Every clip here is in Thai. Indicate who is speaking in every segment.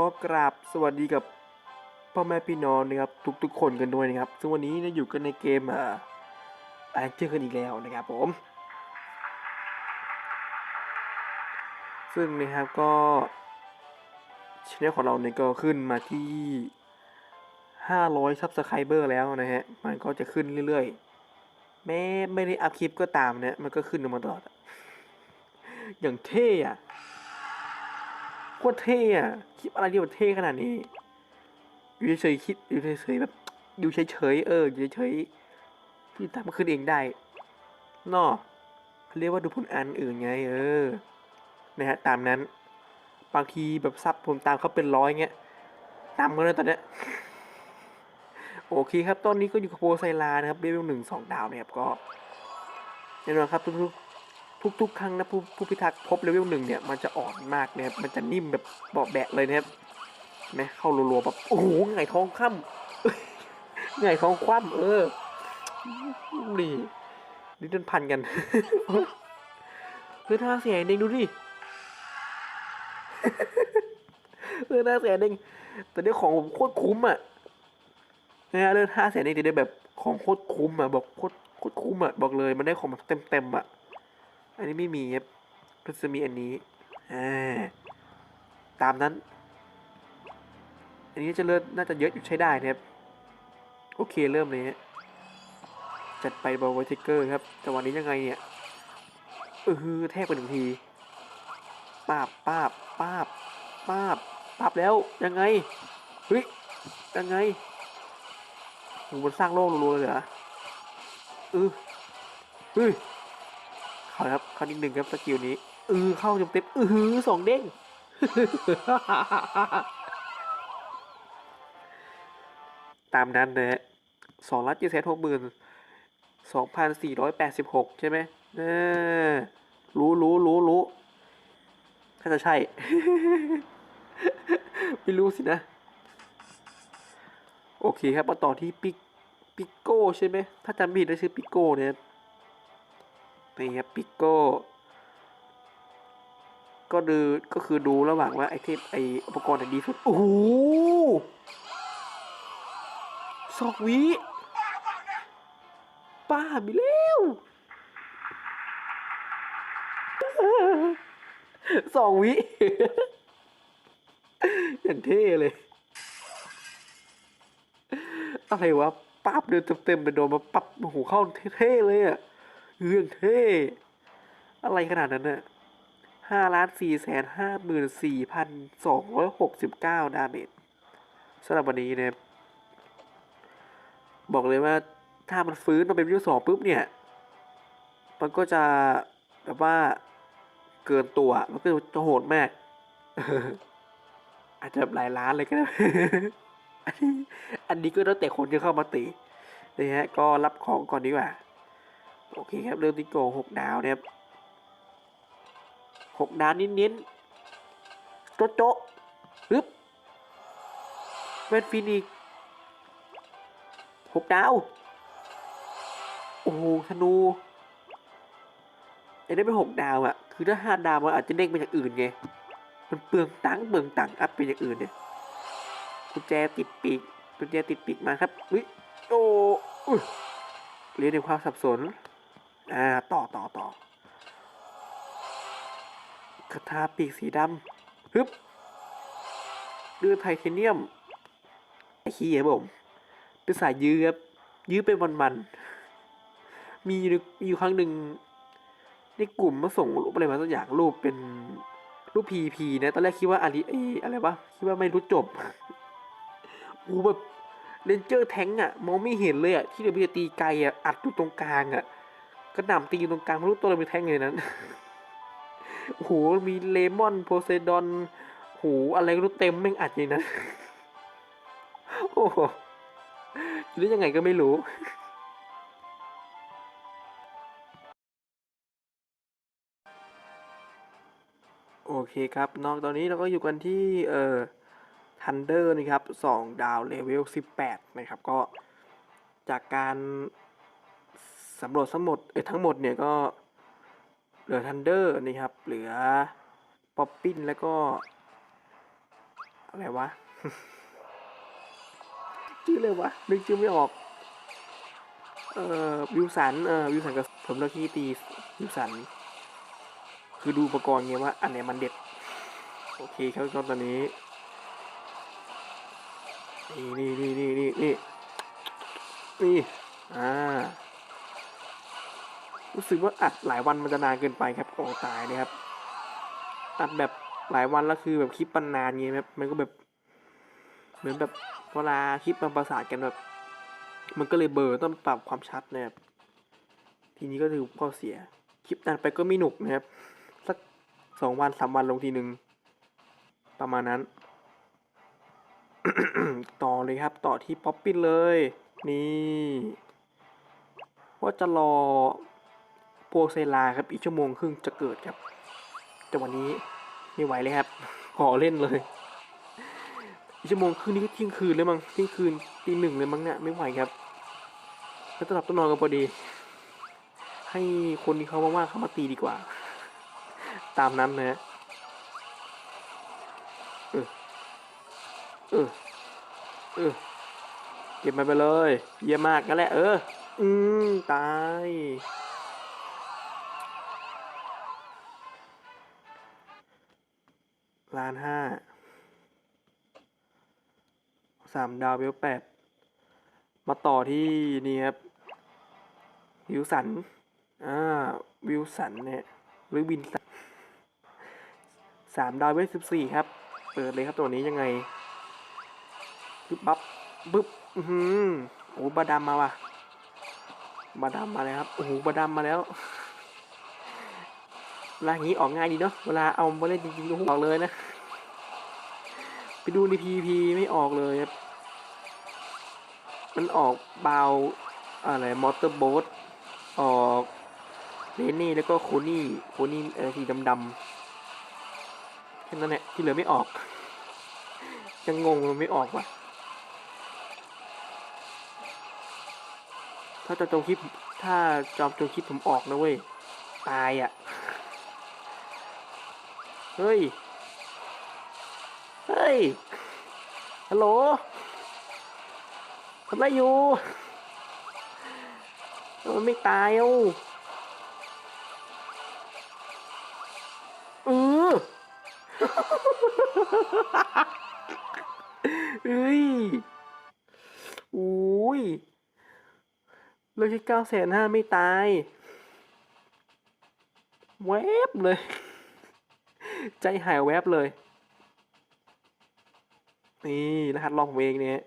Speaker 1: ก็กราบสวัสดีกับพ่อแม่พี่น้องนะครับทุกๆคนกันด้วยนะครับ ซึ่งวันนี้เนี่ยอยู่กันในเกมอ่าแองเจอกันอีกแล้วนะครับผม ซึ่งนะครับก็ช anel ของเราเนี่ยก็ขึ้นมาที่ 500ซับสไครเบอร์แล้วนะฮะ มันก็จะขึ้นเรื่อยๆ แม้ไม่ได้อัพคลิปก็ตามเนี่ยมันก็ขึ้นมาตลอด อย่างเท่อะ ตรเท่อะคลิปอะไรที่มันเท่ขนาดนี้ อยู่เฉยๆคิดอยู่เฉยๆแบบอยู่เฉยๆเอออยู่เฉยๆพี่ตามมันขึ้นเองได้นอะเขาเรียกว่าดูผลอันอื่นไง เออนะฮะตามนั้น บางทีแบบซับผมตามเขาเป็นร้อยเงี้ยตามกันเลยตอนเนี้ยโอเคครับตอนนี้ก็อยู่กับโพไซลานะครับเลเวลหนึ่งสองดาวนะครับก็แน่นอนครับทุกๆ ทุกๆ ครั้งนะผู้ผู้พิทักษ์พบเลเวลหนึ่งเนี่ยมันจะอ่อนมากนะครับมันจะนิ่มแบบเบาแบะเลยนะครับนะเข้ารัวๆแบบโอ้โหไงท้องคว่ำไงท้องคว่ำเออนี่นี่จนพันกันเฮ้ยท่าเสียงเด้งดูดิเออท่าเสียงเด้งแต่ได้ของผมโคตรคุ้มอะนะฮะเรื่องท่าเสียงเด้งได้แบบของโคตรคุ้มอะบอกโคตรโคตรคุ้มอะบอกเลยมันได้ของแบบเต็มเต็มๆอะ อันนี้ไม่มีครับก็จะมีอันนี้ตามนั้น อันนี้จะเลิศน่าจะเยอะอยู่ใช้ได้นะครับ โอเคเริ่มเลยฮะจัดไปบอลไวทิกเกอร์ครับแต่วันนี้ยังไงเนี่ยเออแทกไปหนึ่งทีป้าบป้าบป้าบป้าบป้าบแล้วยังไงเฮ้ยยังไงโหมันสร้างโลกรัวๆเลยเหรอเออเฮ้ย เข้าครับเข้านิดหนึ่งครับสกิลนี้เออเข้าเต็มเต็มๆเออสองเด้งตามนั้นนะฮะสองล้านเจ็ดแสนหกหมื่นสองพันสี่ร้อยแปดสิบหกใช่ไหมเออรู้รู้รู้รู้ถ้าจะใช่ ไม่รู้สินะ โอเคครับมาต่อที่ปิกปิโก้ใช่ไหม ถ้าจำไม่ผิดได้ชื่อปิโก้เนี่ย นี่ครับปิโก้ ก็ดูก็คือดูระหว่างว่าไอเทมไออุปกรณ์ไหนดีสุด โอ้โหสองวิป้าไปแล้วสองวิอย่างเท่เลย อะไรวะปั๊บเดินเต็มๆไปโดนมาปั๊บโอ้โหเข้าเท่ๆเลยอะ เรื่องเท่อะไรขนาดนั้นน่ะห้าล้านสี่แสนห้าหมื่นสี่พันสองร้อยหกสิบเก้าดาเมจสำหรับวันนี้นะบอกเลยว่าถ้ามันฟื้นมาเป็นวิวสองปุ๊บเนี่ย มันก็จะแบบว่าเกินตัว มันก็จะโหดมาก อาจจะหลายล้านเลยก็ได้อันนี้อันนี้ก็แล้วแต่คนจะเข้ามาตีนะฮะ ก็รับของก่อนดีกว่า โอเคครับเริ่มที่โกหกดาวนะครับหกดาวนิ้นๆโจ๊ะโจ๊ะปึ๊บเวนฟินิกหกดาว โอ้โหธนูไอ้ได้เป็นหกดาวอะคือถ้าห้าดาวมันอาจจะเด้งไปจากอื่นไง มันเปลืองตังเปลืองตังอัพไปอย่างอื่นเนี่ยกุญแจติดปีกกุญแจติดปีกมาครับอุ้ยโอ้อุ๊ยเรียนในความสับสน อ่าต่อต่อต่อคาถาปีกสีดำฮึบเรือไทเทเนียมไอ้ขี้ครับผมเป็นสายยื้อครับยื้อเป็นวันมีอยู่มีอยู่ครั้งหนึ่งในกลุ่มมาส่งรูปอะไรมาสักอย่างรูปเป็นรูปพีพีนะตอนแรกคิดว่าอะไรไอ้อะไรวะคิดว่าไม่รู้จบโอ้แบบเลนเจอร์แทงอะมองไม่เห็นเลยอะที่เดี๋ยวจะตีไกลอะอัดอยู่ตรงกลางอะ กระหน่ำตีอยู่ตรงกลางไม่รู้ตัวอะไรเป็นแทงเลยนั้นโอ้โหมีเลมอนโพไซดอนโหอะไรก็รู้เต็มแม่งอัดอย่างนั้นโอ้โหหรือยังไงก็ไม่รู้โอเคครับนอกตอนนี้เราก็อยู่กันที่เอ่อทันเดอร์นะครับสองดาวเลเวล18นะครับ ก็จากการ สำรวจทั้งหมดเอ้ทั้งหมดเนี่ยก็เหลือทันเดอร์นะครับ เหลือป๊อปปิ้นแล้วก็ อะไรวะชื่อเลยวะนึกชื่อไม่ออก เอ่อวิวสันเอ่อวิวสันกับผมแล้วที่ตีวิวสัน คือดูอุปกรณ์ไงว่า อันไหนมันเด็ด โอเคครับก็ตอนนี้ นี่นี่นี่นี่นี่นี่นี่อ่า รู้สึกว่าอัดหลายวันมันจะนานเกินไปครับกองตายนะครับอัดแบบหลายวันแล้วคือแบบคลิปปันนานไงครับมันก็แบบ เหมือนแบบเวลาคลิปมันประสานกันแบบ มันก็เลยเบอร์ต้องปรับความชัดนะครับทีนี้ก็ถือข้อเสีย คลิปนานไปก็ไม่หนุกนะครับ สักสองวันสามวันลงทีหนึ่งประมาณนั้น ต่อเลยครับ ต่อที่ป๊อปปิ้นเลย นี่ว่าจะรอ โปรเซลาครับอีกชั่วโมงครึ่งจะเกิดครับ แต่วันนี้ไม่ไหวเลยครับ ขอเล่นเลย อีกชั่วโมงครึ่งนี้ก็เที่ยงคืนเลยมั้งเที่ยงคืนตีหนึ่งเลยมั้งเนี่ยไม่ไหวครับแล้วตลับต้องนอนกันพอดี ให้คนที่เขาว่างๆเขามาตีดีกว่า ตามนั้นนะเออเออเออเก็บมันไปเลย เยี่ยมมากกันแหละ เออ อืม ตาย ล้านห้าสามดาวเวลแปดมาต่อที่นี่ครับ วิวสัน อ่า วิวสันเนี่ย หรือวินสันสามดาวเวลสิบสี่ครับ เปิดเลยครับตัวนี้ยังไงปึ๊บปั๊บปึ๊บอือหือโอ้บาดามมาว่ะ บาดามมาแล้วครับ โอ้โหบาดามมาแล้ว ลางนี้ออกง่ายดีเนาะ เวลาเอามาเล่นจริงๆก็ออกเลยนะ ไปดูในพีพีไม่ออกเลยครับ มันออกเบาอะไรมอเตอร์โบ๊ทออกเรนนี่แล้วก็โคนี่โคนี่เออสีดำๆแค่นั้นแหละที่เหลือไม่ออกยังงงมันไม่ออกว่ะ ถ้าจอมโจงคิดถ้าจอมจงคิดผมออกนะเว้ย ตายอะ เฮ้ย เฮ้ย ฮัลโหลทำไรอยู่มันไม่ตายเอ้าเออเฮ้ยอุ้ยเลือกที่เก้าแสนห้าไม่ตาย แวบเลย ใจหายแวบเลย นี่รหัสลองผมเองเนี่ย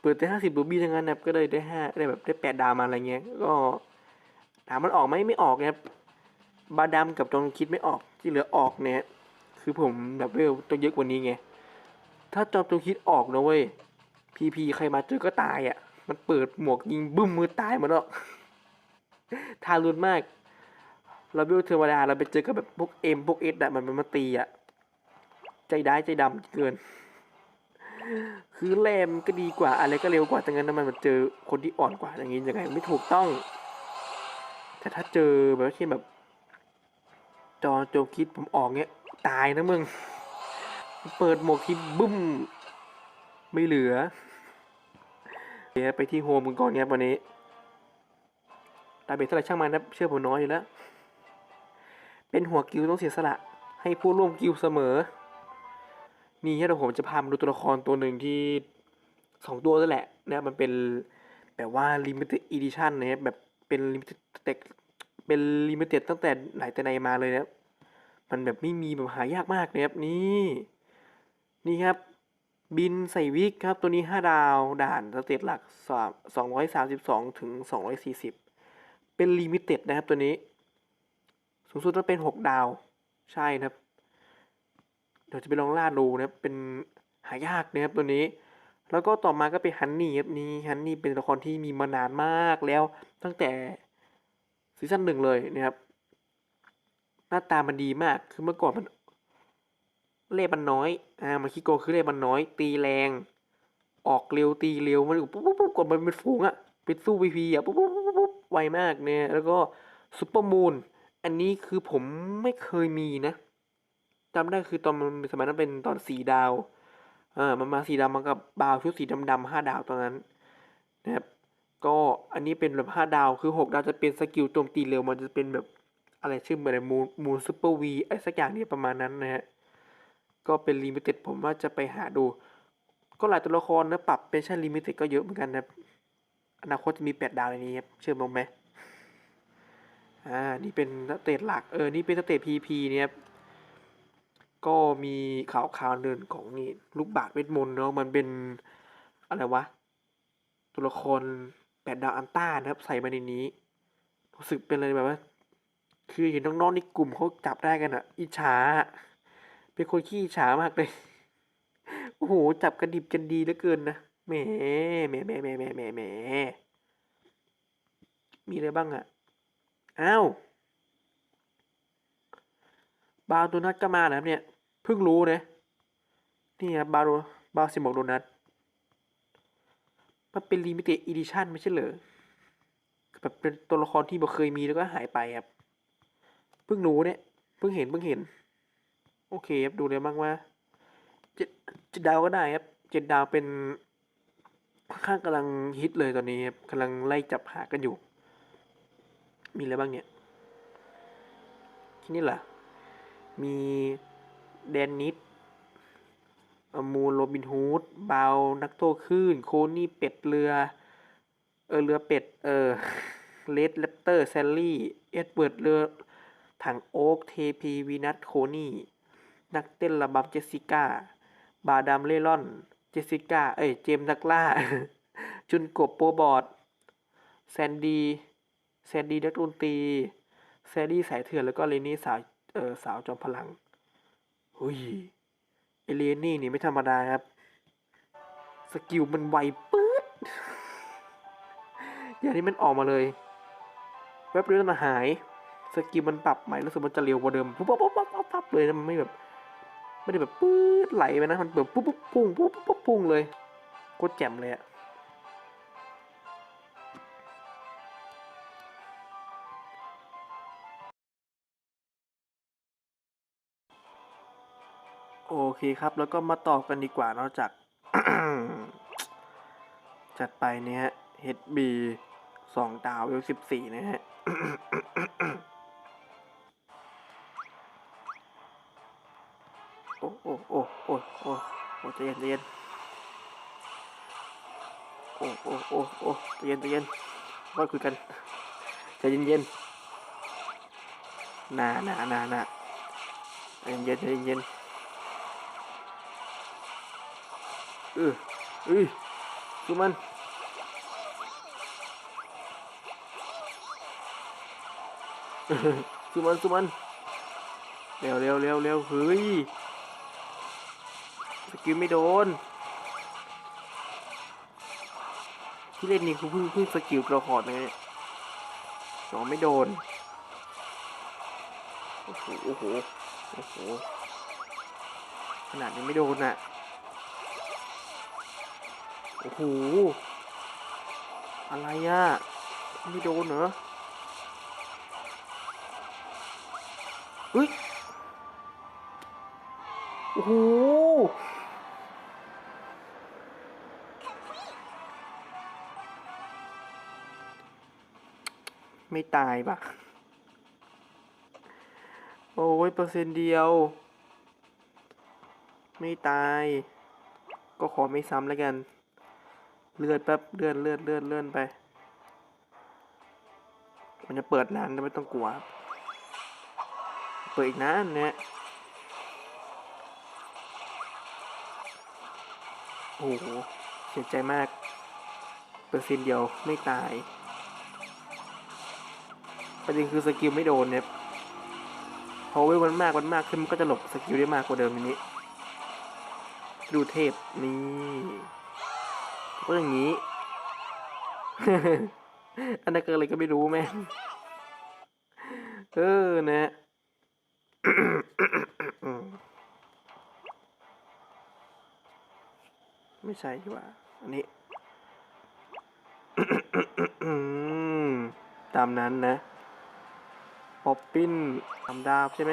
Speaker 1: เปิดได้ห้าสิบรูบี้ทั้งนั้นนะก็เลยได้ห้าได้แบบได้แปดดาวมาอะไรเงี้ย ก็ถามมันออกไหมไม่ออกนะครับบาดามกับจองคิดไม่ออกที่เหลือออกเนี่ยคือผมแบบเวลต้องเยอะกว่านี้ไง ถ้าจอมจงคิดออกนะเว้ยพีพีใครมาเจอก็ตายอะ มันเปิดหมวกยิงบึ้มมือตายหมดแล้วทารุณมาก เราเวลเทวดาเราไปเจอกับแบบพวกเอ็มพวกเอสอะมันมันมาตีอะใจได้ายใจดำเกิน คือแรมก็ดีกว่าอะไรก็เร็วกว่าแต่งั้นทำไมมันเจอคนที่อ่อนกว่าอย่างงี้ยังไงไม่ถูกต้อง แต่ถ้าเจอแบบเช่นแบบ จอโจคิดผมออกเงี้ย ตายนะมึง เปิดหมวกที่บึ้ม ไม่เหลือเดี๋ยวไปที่โฮมกันก่อนครับวันนี้ตาเบสเท่าไรช่างมันนะเชื่อผมน้อยอยู่แล้ว เป็นหัวกิวต้องเสียสละ ให้ผู้ร่วมกิวเสมอ นี่เดี๋ยวผมจะพามาดูตัวละครตัวหนึ่งที่สองตัวนั่นแหละนะมันเป็นแบบว่า limited edition นะครับแบบเป็น limited แต่เป็น limited ตั้งแต่ไหนแต่ไหนมาเลยนะครับมันแบบไม่มีแบบหายากมากนะครับนี่นี่ครับบินใส่วิกครับตัวนี้ห้าดาวด่านสเตตหลักสามสองร้อยสามสิบสองถึงสองร้อยสี่สิบเป็นลิมิเต็ดนะครับตัวนี้ สูงสุดต้องเป็นหกดาว ใช่นะครับ เดี๋ยวจะไปลองล่าดูนะครับเป็นหายากนะครับตัวนี้ แล้วก็ต่อมาก็เป็นฮันนี่ครับนี่ฮันนี่เป็นละครที่มีมานานมากแล้วตั้งแต่ซีซั่นหนึ่งเลยนะครับ หน้าตามันดีมากคือเมื่อก่อนมันเล่มันน้อย อ่ามันคิโกคือเล่มันน้อย ตีแรง ออกเร็วตีเร็ว มันปุ๊บปุ๊บปุ๊บกดมันเป็นฝูงอะเป็นสู้พีพีอะปุ๊บปุ๊บปุ๊บปุ๊บไวมากเนี่ย แล้วก็ซุปเปอร์มูน อันนี้คือผมไม่เคยมีนะจำได้คือตอนมันสมัยนั้นเป็นตอนสีดาว เออมันมาสีดาวมันกับบาวชุดสีดำดำห้าดาวตอนนั้นนะครับ ก็อันนี้เป็นแบบห้าดาวคือหกดาวจะเป็นสกิลโจมตีเร็วมันจะเป็นแบบอะไรชื่อเหมือนมูนมูนซูเปอร์วีไอ้สักอย่างนี้ประมาณนั้นนะฮะ ก็เป็นลิมิเต็ดผมว่าจะไปหาดู ก็หลายตัวละครนะปรับเป็นชั่นลิมิเต็ดก็เยอะเหมือนกันนะอนาคตจะมีแปดดาวในนี้ครับเชื่อมลงไหม อ่า นี่เป็นสเตจหลัก เออ นี่เป็นสเตจพีพีเนี่ยก็มีข่าวข่าวเดินของนี่ลูกบาศก์เวทมนต์เนาะ มันเป็นอะไรวะ ตัวละครแปดดาวอันต้านะครับ ใส่มาในนี้รู้สึกเป็นอะไรแบบว่า คือเห็นน้องๆในกลุ่มเขาจับได้กันอะอิจฉา เป็นคนขี้อิจฉามากเลย โอ้โห จับกระดิบกันดีเหลือเกินนะแหมแหมแหมแหมแหมแหมแหมมีอะไรบ้างอะ อ้าวบาวโดนัทก็มานะครับเนี่ย เพิ่งรู้นะนี่ครับบาวบาวสิบอกโดนัทมันเป็นลิมิเต็ดอีดิชั่นไม่ใช่เหรอแบบเป็นตัวละครที่บ่เคยมีแล้วก็หายไปครับ เพิ่งรู้เนี่ย เพิ่งเห็นเพิ่งเห็น โอเคครับ ดูเลยบ้างว่าเจ็ดเจ็ดดาวก็ได้ครับ เจ็ดดาวเป็นค่อนข้างกำลังฮิตเลยตอนนี้ครับกำลังไล่จับหากันอยู่ มีอะไรบ้างเนี่ย ที่นี่ล่ะ มีแดนนิดอามูลโรบินฮูดเบานักโตคลื่น โคนี่เป็ดเรือ เออเรือเป็ด เออเลดแรปเตอร์แซลลี่ เอ็ดเวิร์ดเรือ ถังโอ๊กเทพีวีนัทโคนี่ นักเต้นระบำเจสสิก้า บาดามเล่ร่อน เจสสิก้า เอ้ย เจมส์นักล่า จุนกบโปบอร์ดแซนดี แซนดีนักดนตรีแซนดี้สายเถื่อนแล้วก็เลนี่สาวเออสาวจอมพลังหุยเอเลนี่นี่ไม่ธรรมดาครับ สกิลมันไวปื๊ดอย่างนี้มันออกมาเลยแวบเดียวมันหาย สกิลมันปรับใหม่รู้สึกมันจะเร็วกว่าเดิมปุ๊บปุ๊บปุ๊บปุ๊บปุ๊บเลยนะมันไม่แบบไม่ได้แบบปื๊ดไหลไปนะมันแบบปุ๊บปุ๊บพุ่งปุ๊บปุ๊บพุ่งเลยโคตรแจ่มเลยอะ โอเคครับ แล้วก็มาต่อกันดีกว่านอกจาก จัดไปเนี่ยฮะ HB สองดาวเวลสิบสี่นะฮะโอ้โอ้โอ้โอ้โอ้โอ้ใจเย็นใจเย็นโอ้โอ้โอ้โอ้ใจเย็นใจเย็นว่าคุยกันใจเย็นเย็นน่าน่าน่าน่าใจเย็นใจเย็น เออเอ้ยดูมันสู้มันสู้มันเร็วเร็วเร็วเร็วเฮ้ยสกิลไม่โดน ที่เล่นนี่คือเพิ่งเพิ่งสกิลกระหอดนะเนี่ยสองไม่โดน โอ้โห โอ้โห โอ้โห ขนาดนี้ไม่โดนอะ โอ้โห อะไรอะ ไม่โดนเหรอเฮ้ย โอ้โห ไม่ตายปะโอ้ยเปอร์เซ็นต์เดียว ไม่ตาย ก็ขอไม่ซ้ำแล้วกัน เลื่อนแป๊บเลื่อนเลื่อนเลื่อนเลื่อนไป มันจะเปิดนานไม่ต้องกลัว เปิดอีกนานเนี่ยโอ้โหเสียใจมาก เปอร์เซ็นต์เดียวไม่ตายประเด็นคือสกิลไม่โดนเนี่ยพอเวลมันมากมันมากขึ้นมันก็จะหลบสกิลได้มากกว่าเดิมนี้ ดูเทพนี่ ก็อย่างนี้ อันนั้นเกิดอะไรก็ไม่รู้แม่เออนะไม่ใช่ดีกว่า อันนี้ ตามนั้นนะ ป๊อปปิ้นทำดาบใช่ไหม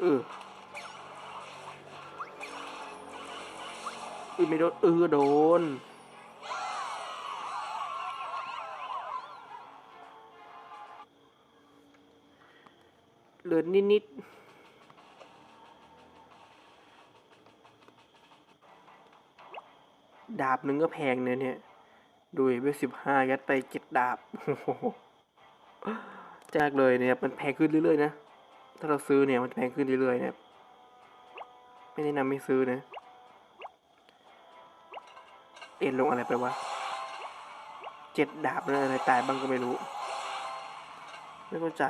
Speaker 1: เออ ออไม่โดนเออโดนเหลือนิดนิดๆดาบหนึ่งก็แพงเนี่ยเนี่ยดูเวลสิบห้ายัดไปเจ็ดดาบโอ้โหจากเลยเนี่ยมันแพงขึ้นเรื่อยๆนะ ถ้าเราซื้อเนี่ยมันแพงขึ้นเรื่อยๆเนี่ยไม่แนะนำไม่ซื้อนะ เอ็นลงอะไรไปวะเจ็ดดาบอะไรตายบ้างก็ไม่รู้ ไม่เข้าใจ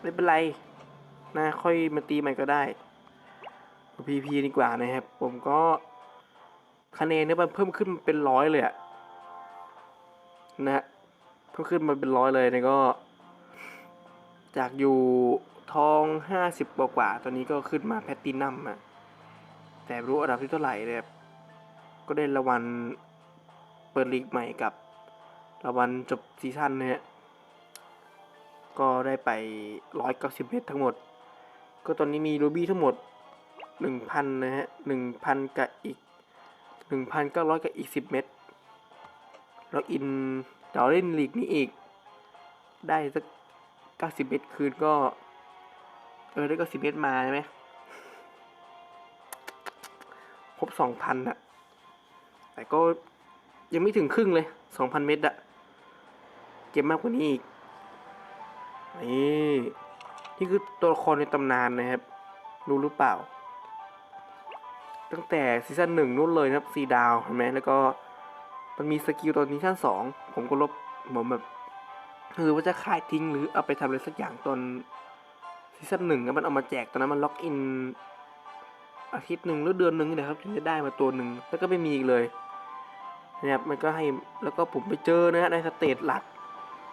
Speaker 1: ไม่เป็นไรนะค่อยมาตีใหม่ก็ได้พีพีดีกว่านะครับ ผมก็คะแนนเนี่ยมันเพิ่มขึ้นเป็นร้อยเลยอะนะเพิ่มขึ้นมาเป็นร้อยเลยเนี่ยก็ จากอยู่ทองห้าสิบกว่า ตอนนี้ก็ขึ้นมาแพตตินัมอะ แต่ไม่รู้อันดับที่เท่าไหร่เลยครับก็ได้รางวัลเปิดลีกใหม่กับรางวัลจบซีซั่นเนี่ยก็ได้ไปร้อยเก้าสิบเมตรทั้งหมด ก็ตอนนี้มีรูบี้ทั้งหมดหนึ่งพันนะฮะหนึ่งพันกับอีกหนึ่งพันเก้าร้อยกับอีกสิบเมตรแล้วอินเดี๋ยวเล่นลีกนี้อีก ได้สักเก้าสิบเมตรคืนก็ เออได้เก้าสิบเมตรมาใช่ไหม ครบสองพันอะแต่ก็ยังไม่ถึงครึ่งเลยสองพันเมตรอะเก็บมากกว่านี้อีก นี่นี่คือตัวละครในตำนานนะครับ รู้หรือเปล่า ตั้งแต่ซีซั่นหนึ่งนู่นเลยนะครับซีดาวเห็นไหมแล้วก็มันมีสกิลตอนซีซั่นสองผมก็ลบผมแบบคือว่าจะขายทิ้งหรือเอาไปทำอะไรสักอย่างตอนซีซั่นหนึ่งมันเอามาแจกตอนนั้นมันล็อกอิน อาทิตย์หนึ่งหรือเดือนหนึ่งนี่นะครับถึงจะได้มาตัวหนึ่งแล้วก็ไม่มีอีกเลยนะครับมันก็ให้แล้วก็ผมไปเจอนะฮะในสเตจหลัก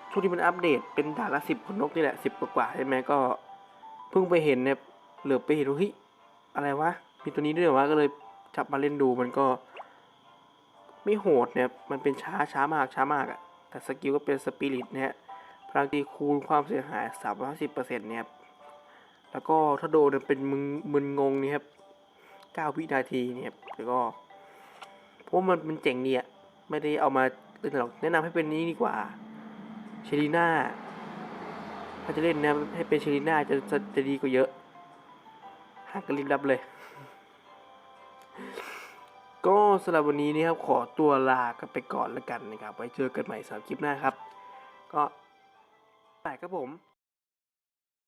Speaker 1: ช่วงที่มันอัปเดตเป็นด่านละสิบคนนกนี่แหละสิบกว่าใช่ไหมก็เพิ่งไปเห็นเนี่ยเหลือไปเห็นว่าเฮ้ยอะไรวะมีตัวนี้ด้วยวะก็เลยจับมาเล่นดูมันก็ ไม่โหดเนี่ยมันเป็นช้าช้ามากช้ามากอะแต่สกิลก็เป็นสปิริตเนี่ยพลังตีคูณความเสียหายสามร้อยสิบเปอร์เซ็นต์เนี่ยแล้วก็ถ้าโดนเป็นมึงมึนงงนี่ครับ เก้าวินาทีเนี่ยแล้วก็เพราะว่ามันมันเจ๋งดีอะไม่ได้เอามาเล่นหรอกแนะนำให้เป็นนี้ดีกว่าเชลีน่าถ้าจะเล่นนะให้เป็นเชลีน่าจะจะจะดีกว่าเยอะหากกันรีบรับเลย ก็สำหรับวันนี้นี่ครับขอตัวลากันไปก่อนแล้วกันนะครับ ไว้เจอกันใหม่สำหรับคลิปหน้าครับ ก็ไปครับผม